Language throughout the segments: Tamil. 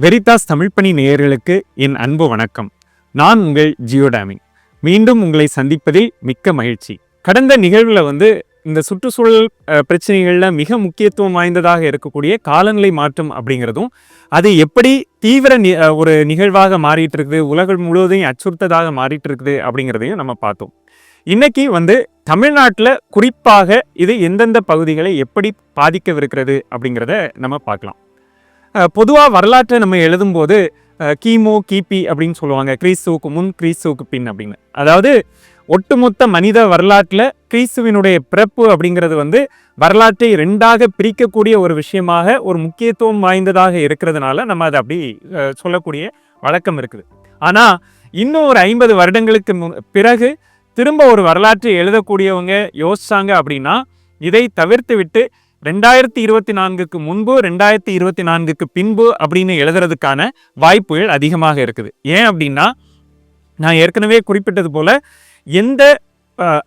வெரிதாஸ் தமிழ்ப்பணி நேயர்களுக்கு என் அன்பு வணக்கம். நான் உங்கள் ஜியோடாமிங் மீண்டும் உங்களை சந்திப்பதில் மிக்க மகிழ்ச்சி. கடந்த நிகழ்வில் வந்து இந்த சுற்றுச்சூழல் பிரச்சனைகளில் மிக முக்கியத்துவம் வாய்ந்ததாக இருக்கக்கூடிய காலநிலை மாற்றம் அப்படிங்கிறதும் அது எப்படி தீவிர நி- ஒரு நிகழ்வாக மாறிட்டு இருக்குது உலகம் முழுவதையும் அச்சுறுத்ததாக மாறிட்டு இருக்குது அப்படிங்கிறதையும் நம்ம பார்த்தோம். இன்னைக்கு வந்து தமிழ்நாட்டில் குறிப்பாக இது எந்தெந்த பகுதிகளை எப்படி பாதிக்கவிருக்கிறது அப்படிங்கிறத நம்ம பார்க்கலாம். பொதுவாக வரலாற்றை நம்ம எழுதும்போது கிமு கிபி அப்படின்னு சொல்லுவாங்க. கிறிஸ்துவுக்கு முன் கிறிஸ்துவுக்கு பின் அப்படின்னு. அதாவது ஒட்டுமொத்த மனித வரலாற்றில் கிறிஸ்துவினுடைய பிறப்பு அப்படிங்கிறது வந்து வரலாற்றை ரெண்டாக பிரிக்கக்கூடிய ஒரு விஷயமாக ஒரு முக்கியத்துவம் வாய்ந்ததாக இருக்கிறதுனால நம்ம அதை அப்படி சொல்லக்கூடிய வழக்கம் இருக்குது. ஆனால் இன்னும் ஒரு ஐம்பது வருடங்களுக்கு பிறகு திரும்ப ஒரு வரலாற்றை எழுதக்கூடியவங்க யோசிச்சாங்க அப்படின்னா இதை தவிர்த்து விட்டு ரெண்டாயிரத்தி இருபத்தி நான்குக்கு முன்பு ரெண்டாயிரத்தி இருபத்தி நான்குக்கு பின்பு அப்படின்னு எழுதுறதுக்கான வாய்ப்புகள் அதிகமாக இருக்குது. ஏன் அப்படின்னா நான் ஏற்கனவே குறிப்பிட்டது போல எந்த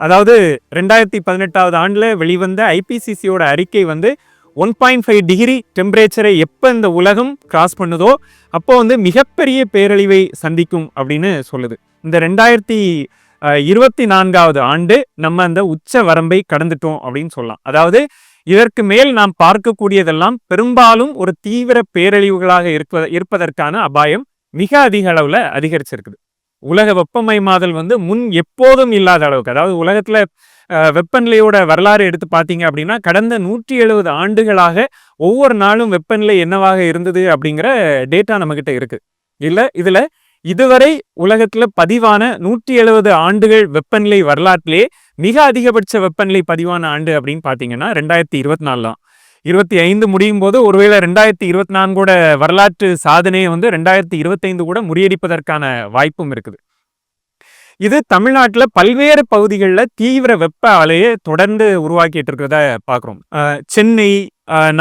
அதாவது ரெண்டாயிரத்தி பதினெட்டாவது ஆண்டில் வெளிவந்த ஐபிசிசியோட அறிக்கை வந்து ஒன் பாயிண்ட் ஃபைவ் டிகிரி டெம்பரேச்சரை எப்போ இந்த உலகம் கிராஸ் பண்ணுதோ அப்போ வந்து மிகப்பெரிய பேரழிவை சந்திக்கும் அப்படின்னு சொல்லுது. இந்த ரெண்டாயிரத்தி இருபத்தி நான்காவது ஆண்டு நம்ம அந்த உச்ச வரம்பை கடந்துட்டோம் அப்படின்னு சொல்லலாம். அதாவது இதற்கு மேல் நாம் பார்க்கக்கூடியதெல்லாம் பெரும்பாலும் ஒரு தீவிர பேரழிவுகளாக இருப்ப இருப்பதற்கான அபாயம் மிக அதிக அளவில் அதிகரிச்சிருக்குது. உலக வெப்பமயமாதல் வந்து முன் எப்போதும் இல்லாத அளவுக்கு அதாவது உலகத்தில் வெப்பநிலையோட வரலாறு எடுத்து பார்த்தீங்க அப்படின்னா கடந்த நூற்றி எழுபது ஆண்டுகளாக ஒவ்வொரு நாளும் வெப்பநிலை என்னவாக இருந்தது அப்படிங்கிற டேட்டா நம்மகிட்ட இருக்குது இல்லை இதில் இதுவரை உலகத்தில் பதிவான நூற்றி எழுபது ஆண்டுகள் வெப்பநிலை வரலாற்றிலே மிக அதிகபட்ச வெப்பநிலை பதிவான ஆண்டு அப்படின்னு பார்த்தீங்கன்னா ரெண்டாயிரத்தி இருபத்தி நாலு தான். இருபத்தி ஐந்து முடியும் போது ஒருவேளை ரெண்டாயிரத்தி இருபத்தி நான்கோட வரலாற்று சாதனையை வந்து ரெண்டாயிரத்தி இருபத்தைந்து கூட முறியடிப்பதற்கான வாய்ப்பும் இருக்குது. இது தமிழ்நாட்டில் பல்வேறு பகுதிகளில் தீவிர வெப்ப அலையை தொடர்ந்து உருவாக்கிட்டு இருக்கிறத பார்க்குறோம். சென்னை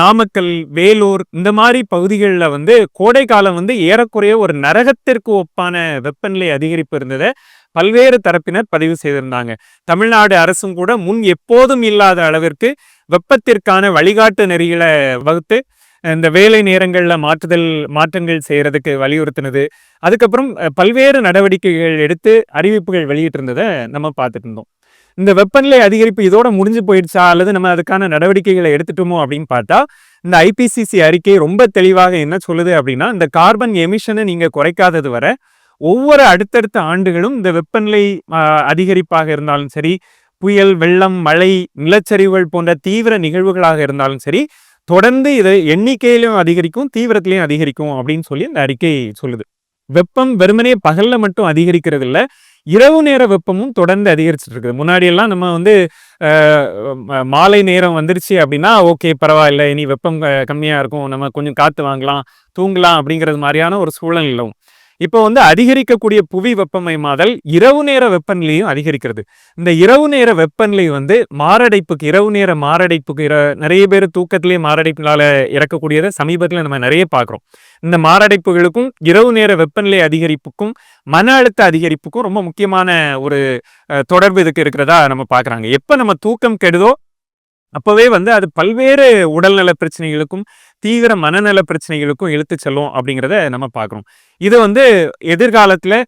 நாமக்கல் வேலூர் இந்த மாதிரி பகுதிகளில் வந்து கோடை காலம் வந்து ஏறக்குறைய ஒரு நரகத்திற்கு ஒப்பான வெப்பநிலை அதிகரிப்பு இருந்ததை. பல்வேறு தரப்பினர் பதிவு செய்திருந்தாங்க. தமிழ்நாடு அரசும் கூட முன் எப்போதும் இல்லாத அளவிற்கு வெப்பத்திற்கான வழிகாட்டு நெறிகளை வகுத்து இந்த வேலை நேரங்களில் மாற்றுதல் மாற்றங்கள் செய்கிறதுக்கு வலியுறுத்தினது. அதுக்கப்புறம் பல்வேறு நடவடிக்கைகள் எடுத்து அறிவிப்புகள் வெளியிட்டிருந்ததை நம்ம பார்த்துட்டு இருந்தோம். இந்த வெப்பநிலை அதிகரிப்பு இதோட முடிஞ்சு போயிடுச்சா? அல்லது நம்ம அதுக்கான நடவடிக்கைகளை எடுத்துட்டோமோ அப்படின்னு பார்த்தா இந்த ஐபிசிசி அறிக்கை ரொம்ப தெளிவாக என்ன சொல்லுது அப்படின்னா இந்த கார்பன் எமிஷனை நீங்கள் குறைக்காதது வரை ஒவ்வொரு அடுத்தடுத்த ஆண்டுகளும் இந்த வெப்பநிலை அதிகரிப்பாக இருந்தாலும் சரி புயல் வெள்ளம் மழை நிலச்சரிவுகள் போன்ற தீவிர நிகழ்வுகளாக இருந்தாலும் சரி தொடர்ந்து இது எண்ணிக்கையிலும் அதிகரிக்கும் தீவிரத்திலையும் அதிகரிக்கும் அப்படின்னு சொல்லி இந்த அறிக்கை சொல்லுது. வெப்பம் வெறுமனே பகல்ல மட்டும் அதிகரிக்கிறது இல்லை இரவு நேர வெப்பமும் தொடர்ந்து அதிகரிச்சுட்டு இருக்குது. முன்னாடியெல்லாம் நம்ம வந்து மாலை நேரம் வந்துருச்சு அப்படின்னா ஓகே பரவாயில்ல இனி வெப்பம் க- இருக்கும் நம்ம கொஞ்சம் காற்று வாங்கலாம் தூங்கலாம் அப்படிங்கிறது மாதிரியான ஒரு சூழல் இல்லவும் இப்போ வந்து அதிகரிக்கக்கூடிய புவி வெப்பமயமாதல் இரவு நேர வெப்பநிலையும் அதிகரிக்கிறது. இந்த இரவு நேர வெப்பநிலை வந்து மாரடைப்புக்கு இரவு நேர மாரடைப்புக்கு இர- நிறைய பேர் தூக்கத்திலேயே மாரடைப்பினால இறக்கக்கூடியதை சமீபத்தில் நம்ம நிறைய பார்க்குறோம். இந்த மாரடைப்புகளுக்கும் இரவு நேர வெப்பநிலை அதிகரிப்புக்கும் மன அழுத்த அதிகரிப்புக்கும் ரொம்ப முக்கியமான ஒரு தொடர்பு இதுக்கு இருக்கிறதா நம்ம பார்க்குறாங்க. எப்போ நம்ம தூக்கம் கெடுதோ அப்போவே வந்து அது பல்வேறு உடல்நல பிரச்சனைகளுக்கும் தீவிர மனநல பிரச்சனைகளுக்கும் இழுத்து செல்லும் அப்படிங்கிறத நம்ம பார்க்குறோம். இது வந்து எதிர்காலத்தில்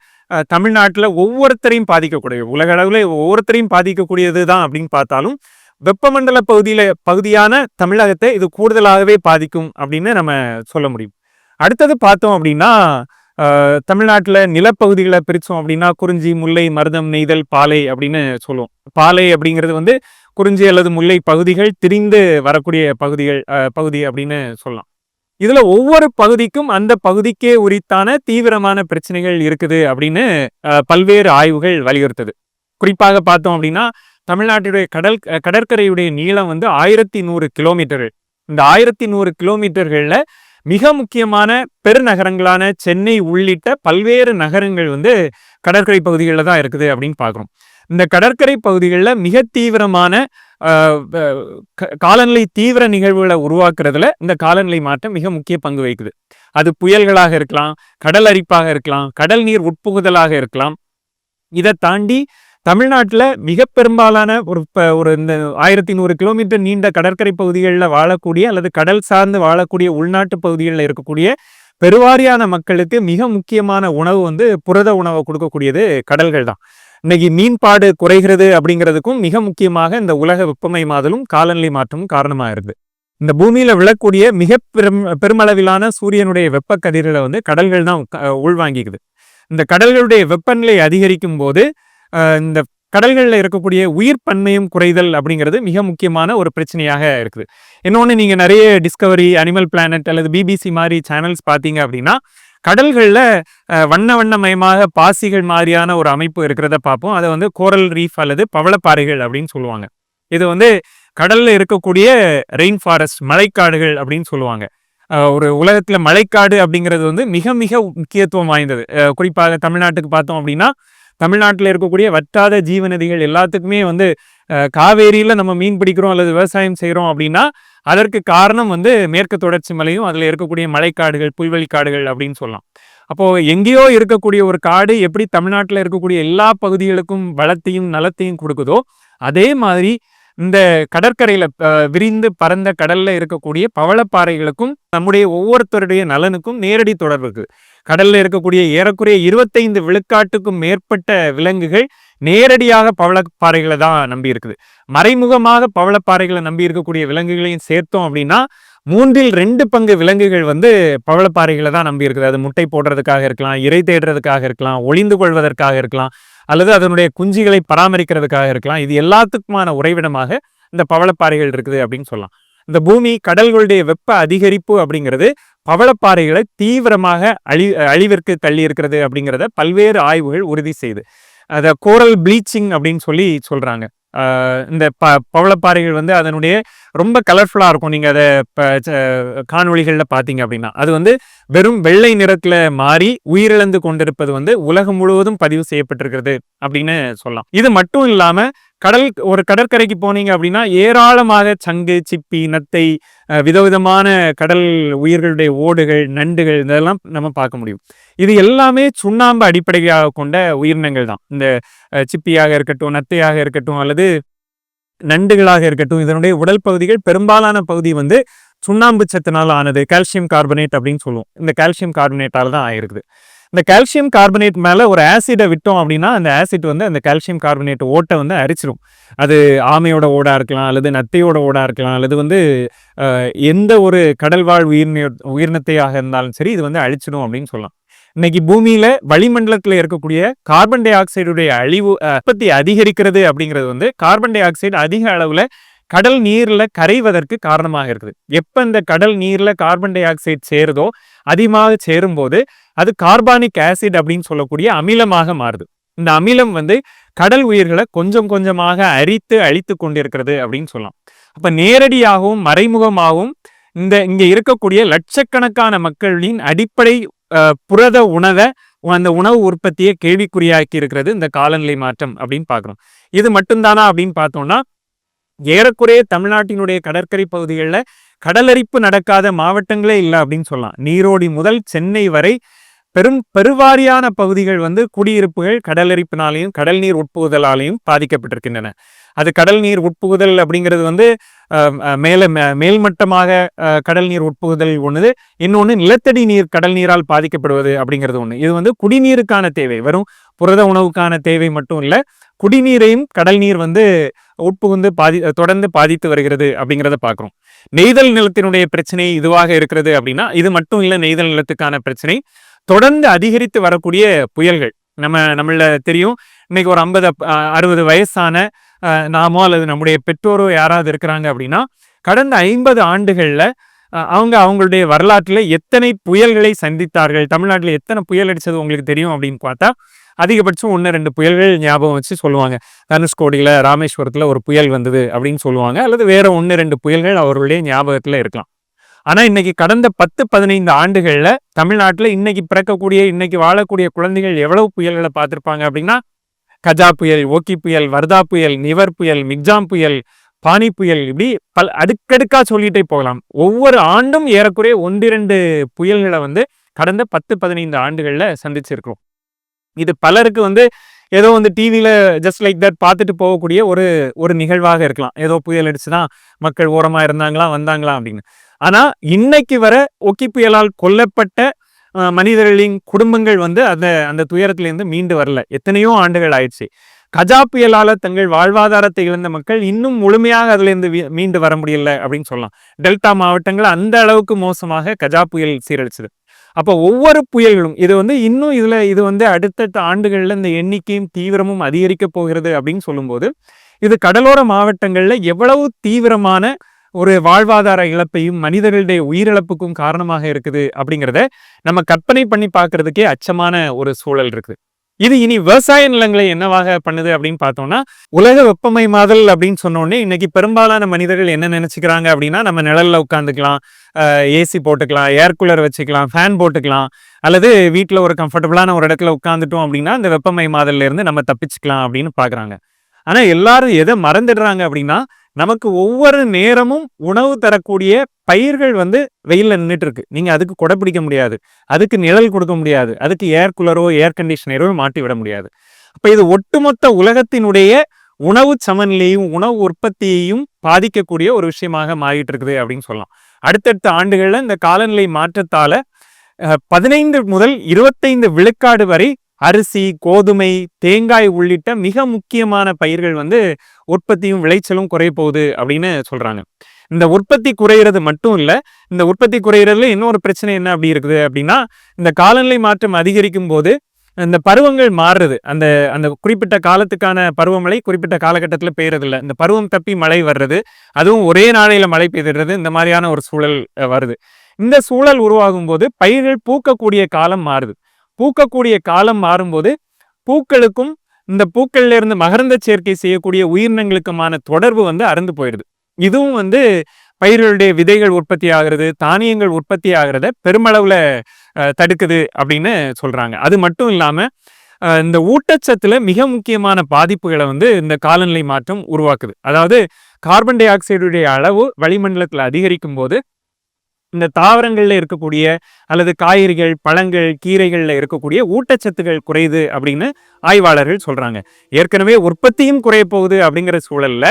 தமிழ்நாட்டில் ஒவ்வொருத்தரையும் பாதிக்கக்கூடிய உலக அளவில் ஒவ்வொருத்தரையும் பாதிக்கக்கூடியது தான் அப்படின்னு பார்த்தாலும் வெப்பமண்டல பகுதியில் பகுதியான தமிழகத்தை இது கூடுதலாகவே பாதிக்கும் அப்படின்னு நம்ம சொல்ல முடியும். அடுத்தது பார்த்தோம் அப்படின்னா தமிழ்நாட்டில் நிலப்பகுதிகளை பிரித்தோம் அப்படின்னா குறிஞ்சி முல்லை மருதம் நெய்தல் பாலை அப்படின்னு சொல்லுவோம். பாலை அப்படிங்கிறது வந்து குறிஞ்சி அல்லது முல்லை பகுதிகள் திரிந்து வரக்கூடிய பகுதிகள் பகுதி அப்படின்னு சொல்லலாம். இதில் ஒவ்வொரு பகுதிக்கும் அந்த பகுதிக்கே உரித்தான தீவிரமான பிரச்சனைகள் இருக்குது அப்படின்னு பல்வேறு ஆய்வுகள் வலியுறுத்துது. குறிப்பாக பார்த்தோம் அப்படின்னா தமிழ்நாட்டுடைய கடல் கடற்கரையுடைய நீளம் வந்து ஆயிரத்தி நூறு கிலோமீட்டர்கள். இந்த ஆயிரத்தி நூறு கிலோமீட்டர்களில் மிக முக்கியமான பெருநகரங்களான சென்னை உள்ளிட்ட பல்வேறு நகரங்கள் வந்து கடற்கரை பகுதிகளில் தான் இருக்குது அப்படின்னு பார்க்குறோம். இந்த கடற்கரை பகுதிகளில் மிக தீவிரமான க- காலநிலை தீவிர நிகழ்வுகளை உருவாக்குறதுல இந்த காலநிலை மாற்றம் மிக முக்கிய பங்கு வகிக்குது. அது புயல்களாக இருக்கலாம் கடல் அரிப்பாக இருக்கலாம் கடல் நீர் உட்புகுதலாக இருக்கலாம். இதை தாண்டி தமிழ்நாட்டில் மிக பெரும்பாலான ஒரு ஒரு இந்த ஆயிரத்தி நூறு கிலோமீட்டர் நீண்ட கடற்கரை பகுதிகளில் வாழக்கூடிய அல்லது கடல் சார்ந்து வாழக்கூடிய உள்நாட்டு பகுதிகளில் இருக்கக்கூடிய பெருவாரியான மக்களுக்கு மிக முக்கியமான உணவு வந்து புரத உணவை கொடுக்கக்கூடியது கடல்கள் தான். இன்னைக்கு மீன்பாடு குறைகிறது அப்படிங்கிறதுக்கும் மிக முக்கியமாக இந்த உலக வெப்பமை மாதலும் காலநிலை மாற்றமும் காரணமாக இருக்குது இந்த பூமியில விழக்கூடிய மிக பெரும் பெருமளவிலான சூரியனுடைய வெப்ப கதிர்களை வந்து கடல்கள் தான் க- உள்வாங்கிக்குது. இந்த கடல்களுடைய வெப்பநிலை அதிகரிக்கும் போது இந்த கடல்களில் இருக்கக்கூடிய உயிர் பன்மையும் குறைதல் அப்படிங்கிறது மிக முக்கியமான ஒரு பிரச்சனையாக இருக்குது. இன்னொன்று நீங்கள் நிறைய டிஸ்கவரி அனிமல் பிளானட் அல்லது பிபிசி மாதிரி சேனல்ஸ் பார்த்தீங்க அப்படின்னா கடல்களில் வண்ண வண்ணமயமாக பாசிகள் மாதிரியான ஒரு அமைப்பு இருக்கிறத பார்ப்போம். அதை வந்து கோரல் ரீஃப் அல்லது பவளப்பாறைகள் அப்படின்னு சொல்லுவாங்க. இது வந்து கடலில் இருக்கக்கூடிய ரெயின் ஃபாரஸ்ட் மழைக்காடுகள் அப்படின்னு சொல்லுவாங்க. ஒரு உலகத்தில் மழைக்காடு அப்படிங்கிறது வந்து மிக மிக முக்கியத்துவம் வாய்ந்தது. குறிப்பாக தமிழ்நாட்டுக்கு பார்த்தோம் அப்படின்னா தமிழ்நாட்டில் இருக்கக்கூடிய வற்றாத ஜீவநதிகள் எல்லாத்துக்குமே வந்து காவேரியில் நம்ம மீன் பிடிக்கிறோம் அல்லது விவசாயம் செய்கிறோம் அப்படின்னா அதற்கு காரணம் வந்து மேற்கு தொடர்ச்சி மலையும் அதில் இருக்கக்கூடிய மலைக்காடுகள் புல்வெளி காடுகள் அப்படின்னு சொல்லலாம். அப்போது எங்கேயோ இருக்கக்கூடிய ஒரு காடு எப்படி தமிழ்நாட்டில் இருக்கக்கூடிய எல்லா பகுதிகளுக்கும் வளத்தையும் நலத்தையும் கொடுக்குதோ அதே மாதிரி இந்த கடற்கரையில் விரிந்து பரந்த கடலில் இருக்கக்கூடிய பவளப்பாறைகளுக்கும் நம்முடைய ஒவ்வொருத்தருடைய நலனுக்கும் நேரடி தொடர்பு இருக்குது கடலில் இருக்கக்கூடிய ஏறக்குறைய இருபத்தைந்து விழுக்காட்டுக்கும் மேற்பட்ட விலங்குகள் நேரடியாக பவளப்பாறைகளை தான் நம்பி இருக்குது. மறைமுகமாக பவளப்பாறைகளை நம்பி இருக்கக்கூடிய விலங்குகளையும் சேர்த்தோம் அப்படின்னா மூன்றில் ரெண்டு பங்கு விலங்குகள் வந்து பவளப்பாறைகளை தான் நம்பி இருக்குது. அது முட்டை போடுறதுக்காக இருக்கலாம் இறை தேடுறதுக்காக இருக்கலாம் ஒளிந்து கொள்வதற்காக இருக்கலாம் அல்லது அதனுடைய குஞ்சுகளை பராமரிக்கிறதுக்காக இருக்கலாம். இது எல்லாத்துக்குமான உறைவிடமாக இந்த பவளப்பாறைகள் இருக்குது அப்படின்னு சொல்லலாம். இந்த பூமி கடல்களுடைய வெப்ப அதிகரிப்பு அப்படிங்கிறது பவளப்பாறைகளை தீவிரமாக அழி அழிவிற்கு தள்ளி இருக்கிறது அப்படிங்கிறத பல்வேறு ஆய்வுகள் உறுதி செய்து. அதை கோரல் ப்ளீச்சிங் அப்படின்னு சொல்லி சொல்கிறாங்க இந்த ப பவளப்பாறைகள் வந்து அதனுடைய ரொம்ப கலர்ஃபுல்லாக இருக்கும். நீங்கள் அதை இப்போ காணொளிகளில் பார்த்தீங்க அப்படின்னா. அது வந்து வெறும் வெள்ளை நிறத்தில் மாறி உயிரிழந்து கொண்டிருப்பது வந்து உலகம் முழுவதும் பதிவு செய்யப்பட்டிருக்கிறது அப்படின்னு சொல்லலாம். இது மட்டும் இல்லாமல் கடல் ஒரு கடற்கரைக்கு போனீங்க அப்படின்னா ஏராளமாக சங்கு சிப்பி நத்தை விதவிதமான கடல் உயிர்களுடைய ஓடுகள் நண்டுகள் இதெல்லாம் நம்ம பார்க்க முடியும். இது எல்லாமே சுண்ணாம்பு அடிப்படையாக கொண்ட உயிரினங்கள் தான். இந்த சிப்பியாக இருக்கட்டும் நத்தையாக இருக்கட்டும் அல்லது நண்டுகளாக இருக்கட்டும் இதனுடைய உடல் பகுதிகள் பெரும்பாலான பகுதி வந்து சுண்ணாம்பு சத்தினால் ஆனது கால்சியம் கார்பனேட் அப்படின்னு சொல்லுவோம். இந்த கால்சியம் கார்பனேட்டால் தான் ஆயிருக்குது. இந்த கால்சியம் கார்பனேட் மேலே ஒரு ஆசிடை விட்டோம் அப்படின்னா அந்த ஆசிட் வந்து அந்த கால்சியம் கார்பனேட் ஓட்டை வந்து அரிச்சிடும் அது ஆமையோட ஓடா இருக்கலாம் அல்லது நத்தையோட ஓடா இருக்கலாம் அல்லது வந்து எந்த ஒரு கடல்வாழ் உயிரின உயிரினத்தையாக இருந்தாலும் சரி இது வந்து அழிச்சிடும் அப்படின்னு சொல்லலாம். இன்னைக்கு பூமியில வளிமண்டலத்தில் இருக்கக்கூடிய கார்பன் டை ஆக்சைடுடைய அழிவு உற்பத்தி அதிகரிக்கிறது அப்படிங்கிறது வந்து கார்பன் டை ஆக்சைடு அதிக அளவில் கடல் நீர்ல கரைவதற்கு காரணமாக இருக்குது. எப்ப இந்த கடல் நீர்ல கார்பன் டை ஆக்சைடு சேருதோ அதிகமாக சேரும்போது அது கார்பானிக் ஆசிட் அப்படின்னு சொல்லக்கூடிய அமிலமாக மாறுது. இந்த அமிலம் வந்து கடல் உயிர்களை கொஞ்சம் கொஞ்சமாக அரித்து அழித்து கொண்டிருக்கிறது அப்படின்னு சொல்லலாம். அப்ப நேரடியாகவும் மறைமுகமாகவும் இந்த இங்க இருக்கக்கூடிய லட்சக்கணக்கான மக்களின் அடிப்படை புரத உணவை அந்த உணவு உற்பத்தியை கேள்விக்குறியாக்கி இருக்கிறது இந்த காலநிலை மாற்றம் அப்படின்னு பார்க்குறோம். இது மட்டும்தானா அப்படின்னு பார்த்தோம்னா ஏறக்குறைய தமிழ்நாட்டினுடைய கடற்கரை பகுதிகளில் கடலரிப்பு நடக்காத மாவட்டங்களே இல்லை அப்படின்னு சொல்லலாம். நீரோடி முதல் சென்னை வரை பெரும் பெருவாரியான பகுதிகள் வந்து குடியிருப்புகள் கடலரிப்பினாலையும் கடல் நீர் உட்புகுதலாலையும் பாதிக்கப்பட்டிருக்கின்றன. அது கடல் நீர் உட்புகுதல் அப்படிங்கிறது வந்து மேல மே- மேல்மட்டமாக கடல் நீர் உட்புகுதல் ஒன்று இன்னொன்று நிலத்தடி நீர் கடல் நீரால் பாதிக்கப்படுவது அப்படிங்கிறது ஒன்று இது வந்து குடிநீருக்கான தேவை. வெறும் புரத உணவுக்கான தேவை மட்டும் இல்லை குடிநீரையும் கடல் நீர் வந்து உட்புகுந்து பாதி தொடர்ந்து பாதித்து வருகிறது அப்படிங்கிறத பார்க்குறோம் நெய்தல் நிலத்தினுடைய பிரச்சனை இதுவாக இருக்கிறது அப்படின்னா இது மட்டும் இல்லை நெய்தல் நிலத்துக்கான பிரச்சனை. தொடர்ந்து அதிகரித்து வரக்கூடிய புயல்கள். நம்ம நம்மள தெரியும் இன்னைக்கு ஒரு ஐம்பது அறுபது வயசான நாமோ அல்லது நம்முடைய பெற்றோரோ யாராவது இருக்கிறாங்க அப்படின்னா கடந்த ஐம்பது ஆண்டுகளில் அவங்க அவங்களுடைய வரலாற்றில் எத்தனை புயல்களை சந்தித்தார்கள் தமிழ்நாட்டில் எத்தனை புயல் அடித்தது உங்களுக்கு தெரியும் அப்படின்னு பார்த்தா அதிகபட்சம் ஒன்று ரெண்டு புயல்கள் ஞாபகம் வச்சு சொல்லுவாங்க. தனுஷ்கோடியில் ராமேஸ்வரத்தில் ஒரு புயல் வந்தது அப்படின்னு சொல்லுவாங்க அல்லது வேற ஒன்று ரெண்டு புயல்கள் அவர்களுடைய ஞாபகத்தில் இருக்கலாம். ஆனால் இன்னைக்கு கடந்த பத்து பதினைந்து ஆண்டுகளில் தமிழ்நாட்டில் இன்னைக்கு பிறக்கக்கூடிய இன்னைக்கு வாழக்கூடிய குழந்தைகள் எவ்வளவு புயல்களை பார்த்துருப்பாங்க அப்படின்னா கஜா புயல் ஓக்கி புயல் வர்தா புயல் நிவர் புயல் மிக்ஜாம் புயல் பானி புயல் இப்படி பல் அடுக்கடுக்காக சொல்லிட்டே போகலாம். ஒவ்வொரு ஆண்டும் ஏறக்குறைய ஒன்றிரண்டு புயல்களை வந்து கடந்த பத்து பதினைந்து ஆண்டுகளில் சந்திச்சிருக்கிறோம். இது பலருக்கு வந்து ஏதோ வந்து டிவியில் ஜஸ்ட் லைக் தட் பார்த்துட்டு போகக்கூடிய ஒரு ஒரு நிகழ்வாக இருக்கலாம். ஏதோ புயல் அடிச்சுதான் மக்கள் ஓரமாக இருந்தாங்களா வந்தாங்களா அப்படின்னு. ஆனால் இன்னைக்கு வர ஒக்கி புயலால் கொல்லப்பட்ட மனிதர்களின் குடும்பங்கள் வந்து அந்த அந்த துயரத்திலேருந்து மீண்டு வரல. எத்தனையோ ஆண்டுகள் ஆயிடுச்சு. கஜா புயலால தங்கள் வாழ்வாதாரத்தை இழந்த மக்கள் இன்னும் முழுமையாக அதுலேருந்து வீ- மீண்டு வர முடியல அப்படின்னு சொல்லலாம். டெல்டா மாவட்டங்கள் அந்த அளவுக்கு மோசமாக கஜா புயல் சீரழிச்சது. அப்போ ஒவ்வொரு புயல்களும் இது வந்து இன்னும் இதில் இது வந்து அடுத்தடுத்த ஆண்டுகளில் இந்த எண்ணிக்கையும் தீவிரமும் அதிகரிக்க போகிறது அப்படின்னு சொல்லும்போது இது கடலோர மாவட்டங்களில் எவ்வளவு தீவிரமான ஒரு வாழ்வாதார இழப்பையும் மனிதர்களுடைய உயிரிழப்புக்கும் காரணமாக இருக்குது அப்படிங்கிறத நம்ம கற்பனை பண்ணி பார்க்கறதுக்கே அச்சமான ஒரு சூழல் இருக்குது. இது இனி விவசாய நிலங்களை என்னவாக பண்ணுது அப்படின்னு பார்த்தோம்னா உலக வெப்பமயமாதல் அப்படின்னு சொன்னோடனே இன்னைக்கு பெரும்பாலான மனிதர்கள் என்ன நினைச்சுக்கிறாங்க அப்படின்னா நம்ம நிழல்ல உட்காந்துக்கலாம் ஏசி போட்டுக்கலாம் ஏர் கூலர் வச்சுக்கலாம் ஃபேன் போட்டுக்கலாம் அல்லது வீட்டில் ஒரு கம்ஃபர்டபுளான ஒரு இடத்துல உட்காந்துட்டோம் அப்படின்னா இந்த வெப்பமயமாதல்ல இருந்து நம்ம தப்பிச்சுக்கலாம் அப்படின்னு பார்க்குறாங்க. ஆனால் எல்லாரும் எதை மறந்துடுறாங்க அப்படின்னா நமக்கு ஒவ்வொரு நேரமும் உணவு தரக்கூடிய பயிர்கள் வந்து வெயிலில் நின்றுட்டு இருக்கு நீங்கள் அதுக்கு கொடை பிடிக்க முடியாது. அதுக்கு நிழல் கொடுக்க முடியாது. அதுக்கு ஏர் கூலரோ ஏர் கண்டிஷனரோ மாட்டி விட முடியாது. அப்போ இது ஒட்டுமொத்த உலகத்தினுடைய உணவு சமநிலையும் உணவு உற்பத்தியையும் பாதிக்கக்கூடிய ஒரு விஷயமாக மாறிட்டு இருக்குது அப்படின்னு சொல்லலாம். அடுத்தடுத்த ஆண்டுகளில் இந்த காலநிலை மாற்றத்தால பதினைந்து முதல் இருபத்தைந்து விழுக்காடு வரை அரிசி கோதுமை தேங்காய் உள்ளிட்ட மிக முக்கியமான பயிர்கள் வந்து உற்பத்தியும் விளைச்சலும் குறைய போகுது அப்படின்னு சொல்றாங்க. இந்த உற்பத்தி குறையிறது மட்டும் இல்லை இந்த உற்பத்தி குறையிறதுல இன்னொரு பிரச்சனை என்ன அப்படி இருக்குது அப்படின்னா இந்த காலநிலை மாற்றம் அதிகரிக்கும் போது இந்த பருவங்கள் மாறுறது. அந்த அந்த குறிப்பிட்ட காலத்துக்கான பருவமழை குறிப்பிட்ட காலகட்டத்தில் பெய்யறது இந்த பருவம் தப்பி மழை வர்றது அதுவும் ஒரே நாளையில மழை பெய்துடுறது இந்த மாதிரியான ஒரு சூழல் வருது. இந்த சூழல் உருவாகும் போது பயிர்கள் பூக்கக்கூடிய காலம் மாறுது. பூக்கக்கூடிய காலம் மாறும்போது பூக்களுக்கும் இந்த பூக்கள்ல இருந்து மகரந்த சேர்க்கை செய்யக்கூடிய உயிரினங்களுக்குமான தொடர்பு வந்து அறந்து போயிடுது. இதுவும் வந்து பயிர்களுடைய விதைகள் உற்பத்தி ஆகிறது தானியங்கள் உற்பத்தி ஆகிறத பெருமளவில் தடுக்குது அப்படின்னு சொல்கிறாங்க அது மட்டும் இல்லாமல் இந்த ஊட்டச்சத்தில் மிக முக்கியமான பாதிப்புகளை வந்து இந்த காலநிலை மாற்றம் உருவாக்குது. அதாவது கார்பன் டை ஆக்சைடுடைய அளவு வளிமண்டலத்தில் அதிகரிக்கும் போது இந்த தாவரங்களில் இருக்கக்கூடிய அல்லது காய்கறிகள் பழங்கள் கீரைகளில் இருக்கக்கூடிய ஊட்டச்சத்துகள் குறையுது அப்படின்னு ஆய்வாளர்கள் சொல்கிறாங்க ஏற்கனவே உற்பத்தியும் குறைய போகுது அப்படிங்கிற சூழல்ல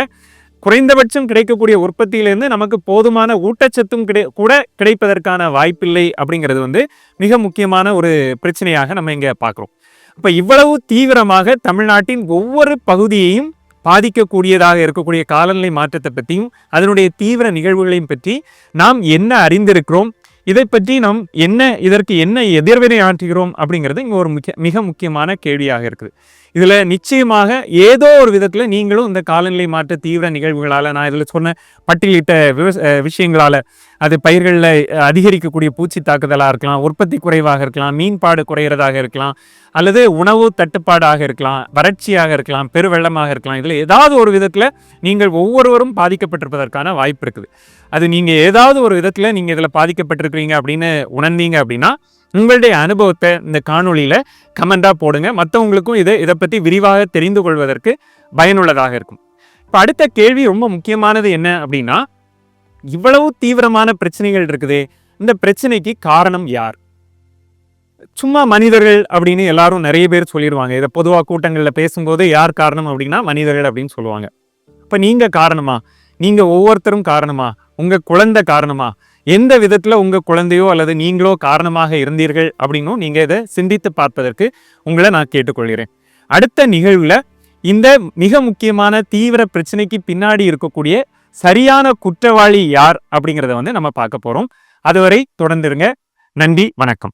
குறைந்தபட்சம் கிடைக்கக்கூடிய உற்பத்தியிலேருந்து நமக்கு போதுமான ஊட்டச்சத்தும் கிடை கூட கிடைப்பதற்கான வாய்ப்பில்லை அப்படிங்கிறது வந்து மிக முக்கியமான ஒரு பிரச்சனையாக நம்ம இங்கே பார்க்குறோம் இப்போ இவ்வளவு தீவிரமாக தமிழ்நாட்டின் ஒவ்வொரு பகுதியையும் பாதிக்கக்கூடியதாக இருக்கக்கூடிய காலநிலை மாற்றத்தை பற்றியும் அதனுடைய தீவிர நிகழ்வுகளையும் பற்றி நாம் என்ன அறிந்திருக்கிறோம் இதை பற்றி நாம் என்ன இதற்கு என்ன எதிர்வினை ஆற்றுகிறோம் அப்படிங்கிறது இங்கே ஒரு முக்கிய மிக முக்கியமான கேள்வியாக இருக்குது. இதில் நிச்சயமாக ஏதோ ஒரு விதத்தில் நீங்களும் இந்த காலநிலை மாற்ற தீவிர நிகழ்வுகளால் நான் இதில் சொன்ன பட்டியலிட்ட விவச விஷயங்களால் அது பயிர்களில் அதிகரிக்கக்கூடிய பூச்சி தாக்குதலாக இருக்கலாம் உற்பத்தி குறைவாக இருக்கலாம் மீன்பாடு குறையிறதாக இருக்கலாம் அல்லது உணவு தட்டுப்பாடாக இருக்கலாம் வறட்சியாக இருக்கலாம் பெருவெள்ளமாக இருக்கலாம் இதில் ஏதாவது ஒரு விதத்தில் நீங்கள் ஒவ்வொருவரும் பாதிக்கப்பட்டிருப்பதற்கான வாய்ப்பு இருக்குது. அது நீங்கள் ஏதாவது ஒரு விதத்தில் நீங்கள் இதில் பாதிக்கப்பட்டிருக்கிறீங்க அப்படின்னு உணர்ந்தீங்க அப்படின்னா உங்களுடைய அனுபவத்தை இந்த காணொளியில் கமெண்டாக போடுங்க. மற்றவங்களுக்கும் இதை இதை பற்றி விரிவாக தெரிந்து கொள்வதற்கு பயனுள்ளதாக இருக்கும். இப்போ அடுத்த கேள்வி ரொம்ப முக்கியமானது என்ன அப்படின்னா இவ்வளவு தீவிரமான பிரச்சனைகள் இருக்குது இந்த பிரச்சனைக்கு காரணம் யார்? சும்மா மனிதர்கள் அப்படின்னு எல்லாரும் நிறைய பேர் சொல்லிடுவாங்க. இதை பொதுவாக கூட்டங்களில் பேசும்போது யார் காரணம் அப்படின்னா மனிதர்கள் அப்படின்னு சொல்லுவாங்க. இப்போ நீங்கள் காரணமா? நீங்கள் ஒவ்வொருத்தரும் காரணமா? உங்கள் குழந்தை காரணமா? எந்த விதத்தில் உங்கள் குழந்தையோ அல்லது நீங்களோ காரணமாக இருந்தீர்கள் அப்படின்னும் நீங்கள் இதை சிந்தித்து பார்ப்பதற்கு உங்களை நான் கேட்டுக்கொள்கிறேன். அடுத்த நிகழ்வில் இந்த மிக முக்கியமான தீவிர பிரச்சனைக்கு பின்னாடி இருக்கக்கூடிய சரியான குற்றவாளி யார் அப்படிங்கிறத வந்து நம்ம பார்க்க போகிறோம் அதுவரை தொடர்ந்துருங்க. நன்றி வணக்கம்.